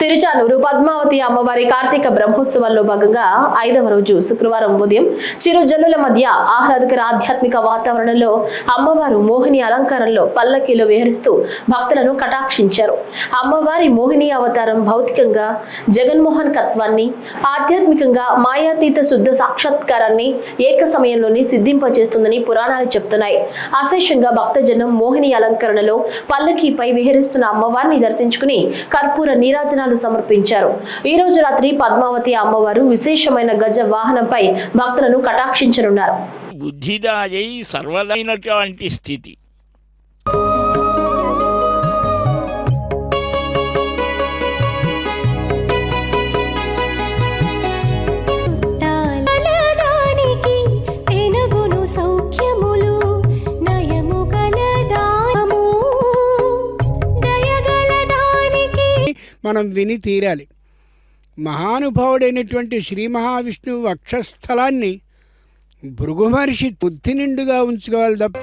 తిరుచానూరు పద్మావతి అమ్మవారి కార్తీక బ్రహ్మోత్సవాల్లో భాగంగా ఐదవ రోజు శుక్రవారం ఉదయం చిరుజల్లుల మధ్య ఆహ్లాదకర ఆధ్యాత్మిక వాతావరణంలో అమ్మవారు మోహిని అలంకారంలో పల్లకీలో విహరిస్తూ భక్తులను కటాక్షించారు. అమ్మవారి మోహిని అవతారం భౌతికంగా జగన్మోహన్ కత్వాన్ని ఆధ్యాత్మికంగా మాయాతీత శుద్ధ సాక్షాత్కారాన్ని ఏక సమయంలోనే సిద్ధింపచేస్తుందని పురాణాలు చెప్తున్నాయి. అశేషంగా భక్తజనం మోహిని అలంకరణలో పల్లకీపై విహరిస్తున్న అమ్మవారిని దర్శించుకుని కర్పూర నీరాజనాలు సమర్పించారు. ఈ రోజు రాత్రి పద్మావతి అమ్మవారు విశేషమైన గజ వాహనంపై భక్తులను కటాక్షించనున్నారు. బుద్ధిదాయై సర్వదైనటువంటి స్థితి. మనం విని తీరాలి. మహానుభావుడైనటువంటి శ్రీ మహావిష్ణువు వక్షస్థలాన్ని భృగు మహర్షి బుద్ధి నిండుగా ఉంచుకోవాలి తప్ప